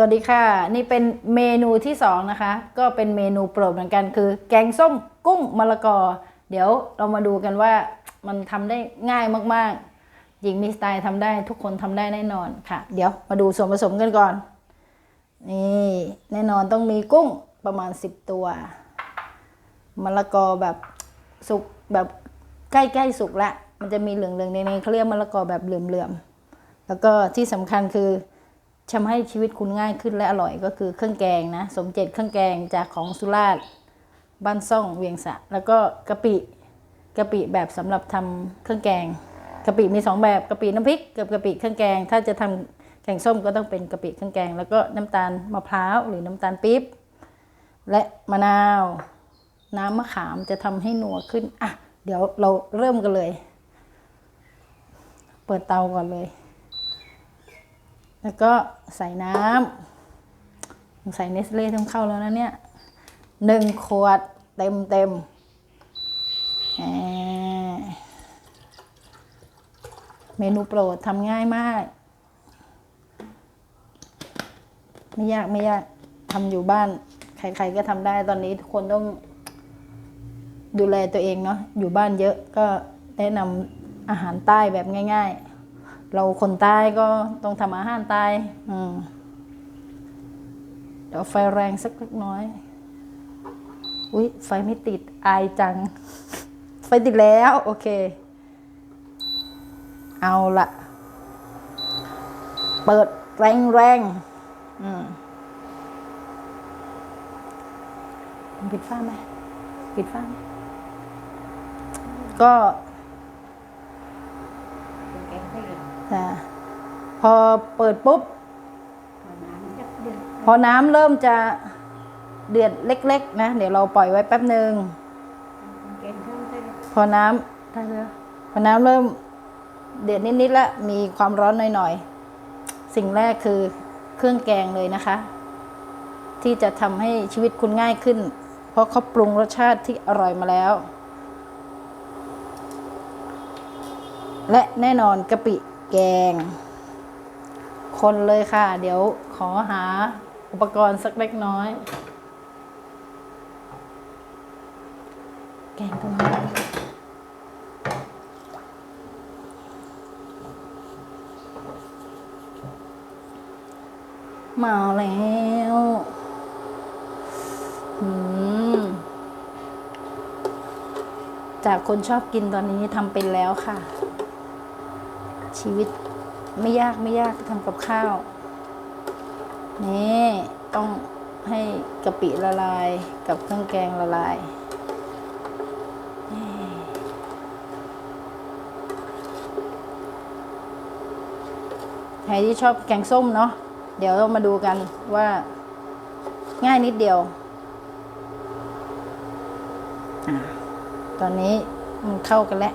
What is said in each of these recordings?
วัสดีค่ะ นี่เป็นเมนูที่สองนะคะ ก็เป็นเมนูโปรดเหมือนกันคือ แกงส้มกุ้งมะละกอ เดี๋ยวเรามาดูกันว่ามันทำได้ง่ายมากๆหญิงมีสไตล์ทำได้ทุกคนทำได้แน่นอนค่ะ เดี๋ยวมาดูส่วนผสมกันก่อน นี่แน่นอนต้องมีกุ้งประมาณ 10 ตัวมะละกอแบบสุกแบบใกล้ๆสุกละ มันจะมีเหลืองๆในๆเขาเรียกมะละกอแบบเหลื่อมๆแล้วก็ที่สำคัญคือ ทำให้ชีวิตคุณง่ายขึ้นและอร่อยก็คือเครื่องแกงนะ สมเจ็ดเครื่องแกงจากของสุราษฎร์บ้านซ่องเวียงสะ แล้วก็กะปิกะปิแบบสำหรับทำเครื่องแกงกะปิมีสองแบบกะปิน้ำพริกกับกะปิเครื่องแกง ถ้าจะทำแกงส้มก็ต้องเป็นกะปิเครื่องแกง แล้วก็น้ำตาลมะพร้าวหรือน้ำตาลปี๊บและมะนาว น้ำมะขามจะทำให้นัวขึ้น อะ เดี๋ยวเราเริ่มกันเลย เปิดเตาก่อนเลย แล้วก็ใส่น้ำใส่เนสเล่ต้องเข้าแล้วนะเนี่ยหนึ่งขวดเต็มเต็มแหมเมนูโปรดทำง่ายมาก ไม่ยากไม่ยากทำอยู่บ้าน ใครๆก็ทำได้ตอนนี้ทุกคนต้องดูแลตัวเองเนาะอยู่บ้านเยอะก็แนะนำอาหารใต้แบบง่าย ๆ เราคนใต้ก็ต้องทำอาหารใต้อืมเดี๋ยวไฟแรงสักเล็กน้อย อุ้ยไฟไม่ติด อายจัง ไฟติดแล้ว โอเค เอาละ เปิดแรงแรงๆอืมปิดฝ้าไหมปิดฝ้าไหมก็ เป็นแกง ไส้เหลืองอ่าพอเปิดปุ๊บพอน้ำจะเดือดพอน้ำเริ่มจะเดือดเล็ก ๆ นะ เดี๋ยวเราปล่อยไว้แป๊บหนึ่งแกงส้มไส้เหลืองพอน้ำได้แล้วพอน้ำเริ่มเดือดนิดๆแล้วมีความร้อนหน่อยๆ สิ่งแรกคือเครื่องแกงเลยนะคะ ที่จะทำให้ชีวิตคุณง่ายขึ้น เพราะเขาปรุงรสชาติที่อร่อยมาแล้ว และแน่นอนกะปิ แกง คนเลยค่ะ เดี๋ยวขอหาอุปกรณ์สักเล็กน้อย แกงตรงนี้มาแล้วอืมจากคนชอบกินตอนนี้ทำเป็นแล้วค่ะ ชีวิตไม่ยากไม่ยากทำกับข้าว นี่ต้องให้กะปิละลายกับเครื่องแกงละลายใครที่ชอบแกงส้มเนาะเดี๋ยวเรามาดูกันว่าง่ายนิดเดียวอตอนนี้มันเข้ากันแล้ว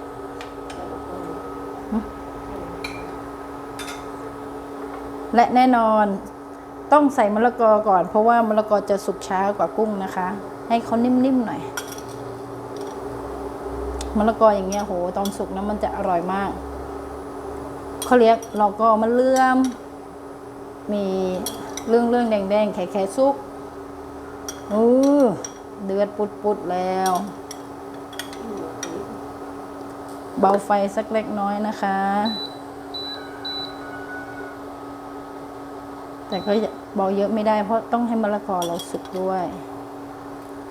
และแน่นอนต้องใส่มะละกอก่อน เพราะว่ามะละกอจะสุกช้ากว่ากุ้งนะคะ ให้เขานิ่มๆหน่อยมะละกออย่างเงี้ยโหตอนสุกนะมันจะอร่อยมากเขาเรียกเราก็มะเลื่อม มีเรื่องเรื่องๆแดงๆแข็ๆซุกอู้เดือดปุดๆแล้ว เบาไฟสักเล็กน้อยนะคะ แต่ก็อย่าเบาเยอะไม่ได้ เพราะต้องให้มะละกอเราสุกด้วย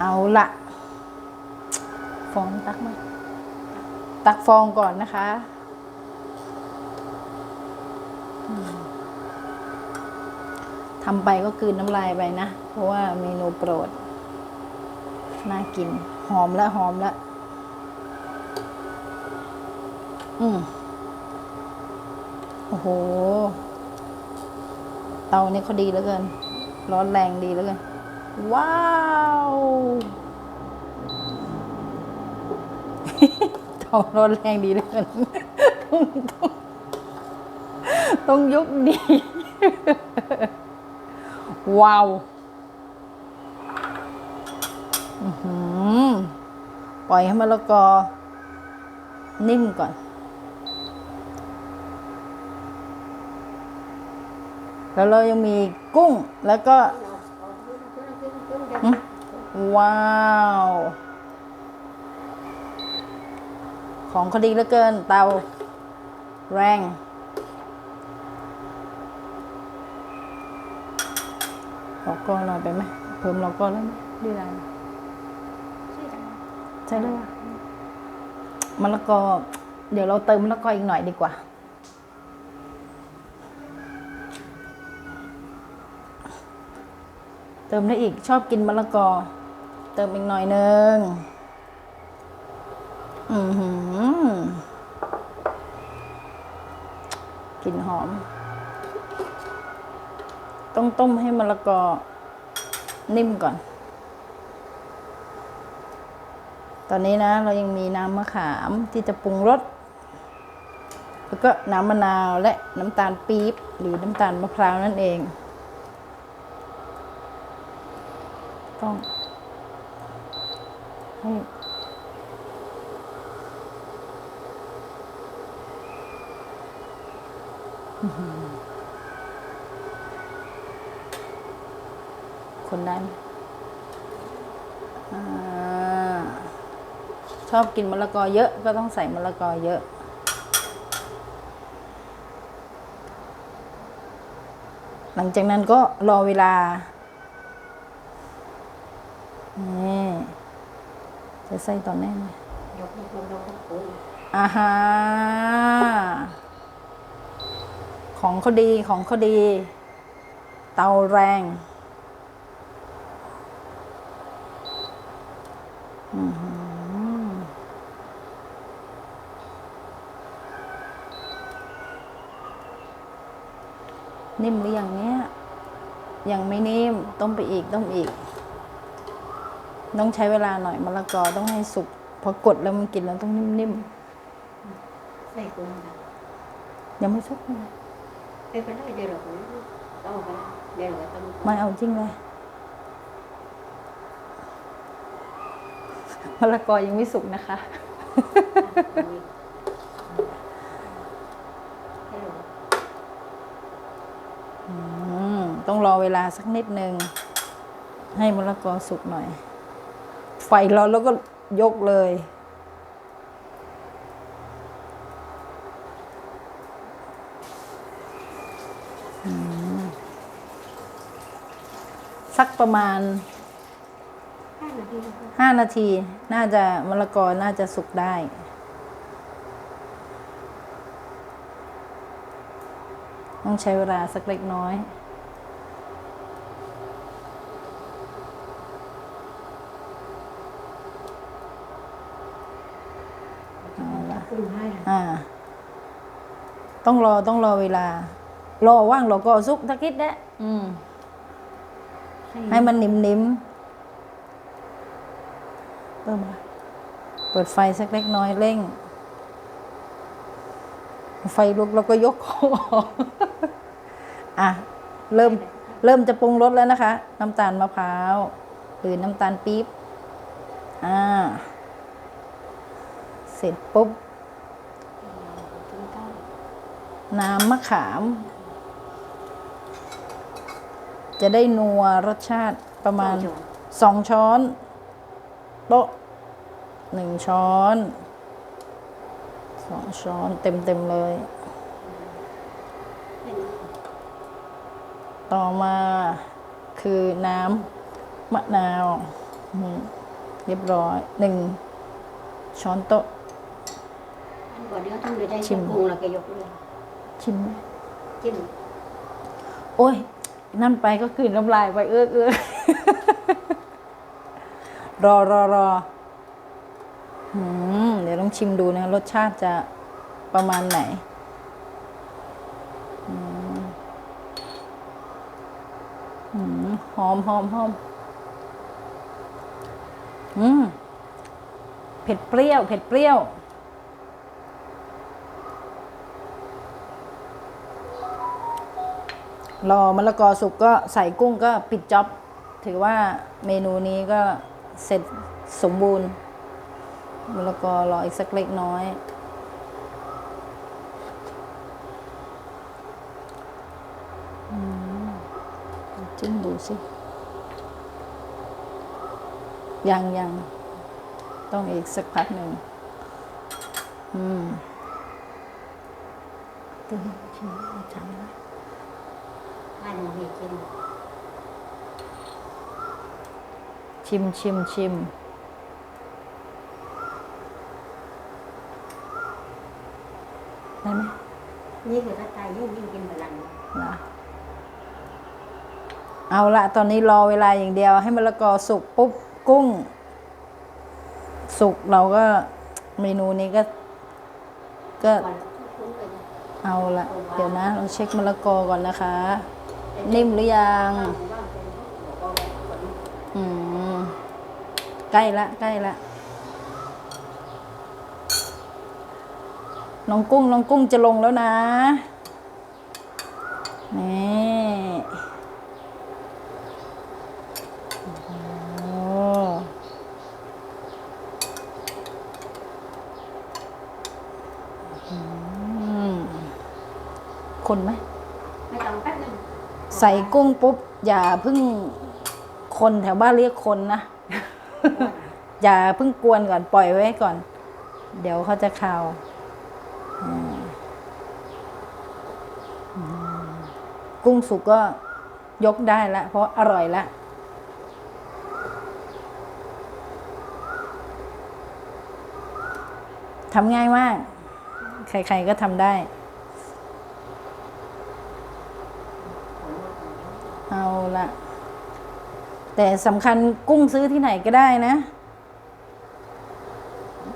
เอาละฟองตักมาตักฟองก่อนนะคะทำไปก็คืนน้ำลายไปนะ เพราะว่าเมนูโปรด น่ากิน หอมแล้วหอมล้วอืมโอ้โห ตานี่เขาดีเหลือเกิน ร้อนแรงดีเหลือเกิน ว้าวเตาร้อนแรงดีเหลือเกินต้องต้องต้องยกดี ว้าวอือหือปล่อยให้มะละกอนิ่มก่อน แล้วเรายังมีกุ้งแล้วก็อืมว้าว ของเขาดีเหลือเกินเตา แรงเราก็หน่อยไปไหมเพิ่มเราก็แล้วไหมดีไรใช่เลยมะละกอเดี๋ยวเราเติมมะละกออีกหน่อยดีกว่า ติมได้อีกชอบกินมะละกอ เติมอีกหน่อยนึงอือหือกลิ่นหอม ต้องต้มให้มะละกอ นิ่มก่อน ตอนนี้นะ เรายังมีน้ำมะขามที่จะปรุงรสแล้วก็น้ำมะนาวและน้ำตาลปี๊บหรือน้ำตาลมะพร้าวนั่นเอง ต้อง ให้อื้อหือคนได้ไหมชอบกินมะละกอเยอะก็ต้องใส่มะละกอเยอะหลังจากนั้นก็รอเวลา จะใส่ตอนแน่ไหมยกยกยกยกยกโอ้ยอ่าฮะของเขาดีของเขาดี เตาแรง อื้อหือนิ่มหรือยังเนี้ย ยังไม่นิ่ม ต้มไปอีก ต้มอีก ต้องใช้เวลาหน่อยมะละกอต้องให้สุกพอกดแล้วมันกินแล้วต้องนิ่มใส่กุ้งนะๆยังไม่สุกเลยไปไปได้เดี๋ยวเราไปต้องไปเดี๋ยวเราต้องไม่เอาจริงเลยมะละกอยังไม่สุกนะคะ ให้เราอืมต้องรอเวลาสักนิดนึง ให้มะละกอสุกหน่อย ไฟร้อนแล้วก็ยกเลย สักประมาณห้านาทีห้านาที น่าจะมะละกอน่าจะสุกได้ต้องใช้เวลาสักเล็กน้อย กุ้งให้ อ่า ต้องรอต้องรอเวลา รอว่างเราก็สุกตะกิดแดะอืม ให้มันนิ่มๆเพิ่มมาเปิดไฟสักเล็กน้อยเร่ง ไฟลุกแล้วก็ยกของออกอะ เริ่ม เริ่มจะปรุงรสแล้วนะคะ น้ำตาลมะพร้าวหรือน้ำตาลปี๊บ อ่า เสร็จปุ๊บ ถึงเก้า น้ำมะขาม จะได้นัวรสชาติประมาณสองช้อนโต๊ะหนึ่งช้อนสองช้อนเต็มเต็มๆเลย ต่อมาคือน้ำมะนาวอืมเรียบร้อยหนึ่งช้อนโต๊ะอันก่อนเดี๋ยวทำเลยได้ชิมกุ้งเราแกยกเลย ชิมไหมจิ้มโอ้ย นั่นไปก็กลืนน้ำลายไปเอื้อเอื้อรอรอรออืมเดี๋ยวต้องชิมดูนะ รสชาติจะประมาณไหนอืมอืมหอมหอมหอมอืม เผ็ดเปรี้ยว เผ็ดเปรี้ยว รอมะละกอสุกก็ใส่กุ้งก็ปิดจ็อบ ถือว่าเมนูนี้ก็เสร็จสมบูรณ์มะละกอรออีกสักเล็กน้อย จิ้มดูสิยังยังต้องอีกสักพักหนึ่ง อืมตัวนี้ชิมไม่ จำนะ hai đồng vị trên ชิมชิมชิมได้ไหม như người ta tay với như trên một lần นะเอาละตอนนี้รอเวลาอย่างเดียว ให้มะละกอสุกปุ๊บกุ้ง สุกเราก็เมนูนี้ก็ ก็ còn cũng rồi เอาละเดี๋ยวนะ เราเช็คมะละกอก่อนนะคะ นิ่มหรือยังอืมใกล้ละใกล้ละน้องกุ้งน้องกุ้งจะลงแล้วนะนี่โอ้อืมคนไหม ส่กุ้งปุ๊บ อย่าเพึ่งคนแถวบ้านเรียกคนนะ อย่าเพิ่งกวนก่อนปล่อยไว้ก่อน เดี๋ยวเขาจะคาวกุ้งสุกก็ยกได้ละ เพราะอร่อยละทำง่ายมาก ใครๆก็ทำได้ เอา ละ แต่สำคัญกุ้งซื้อที่ไหนก็ได้นะ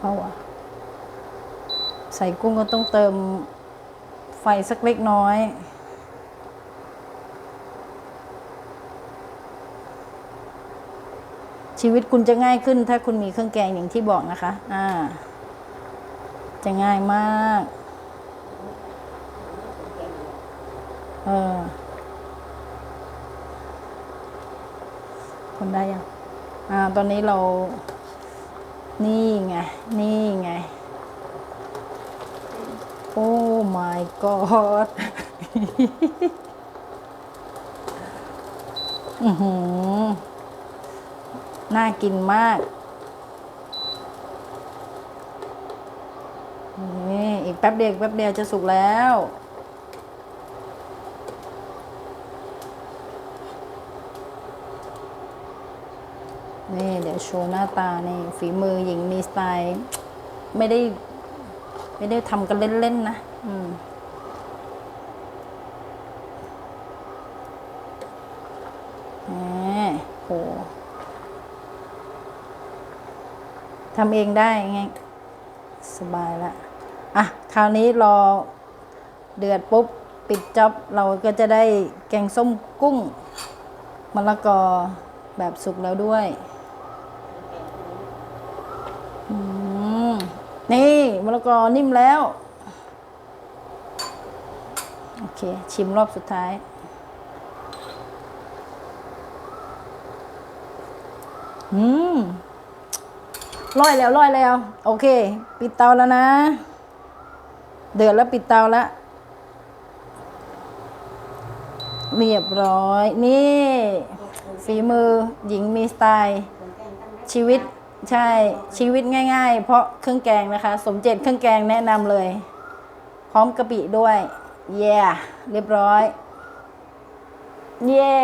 เอาอะใส่กุ้งก็ต้องเติมไฟสักเล็กน้อย ชีวิตคุณจะง่ายขึ้นถ้าคุณมีเครื่องแกงอย่างที่บอกนะคะ อ่า จะง่ายมาก เออ คนได้ยังอ่าตอนนี้เรา นี่ไง นี่ไง โอ้ my god อือหือ น่ากินมาก นี่ อีกแป๊บเดียวแป๊บเดียวจะสุกแล้ว นี่เดี๋ยวโชว์หน้าตานี่ฝีมือหญิงมีสไตล์ ไม่ได้ ไม่ได้ทำกันเล่นๆนะ อืมแหมโหทำเองได้ไง สบายละอะ คราวนี้รอเดือดปุ๊บ ปิดจ็อบ เราก็จะได้แกงส้มกุ้งมะละกอแบบสุกแล้วด้วย อืม นี่ มะละกอนิ่มแล้ว โอเค ชิมรอบสุดท้าย อืมร่อยแล้วร่อยแล้ว โอเค ปิดเตาแล้วนะ เดือดแล้วปิดเตาแล้วเรียบร้อย นี่ ฝีมือหญิงมีสไตล์ชีวิต ใช่ชีวิตง่ายๆ เพราะเครื่องแกงนะคะ สมเจตเครื่องแกงแนะนำเลย พร้อมกะปิด้วย เย่เรียบร้อย เย่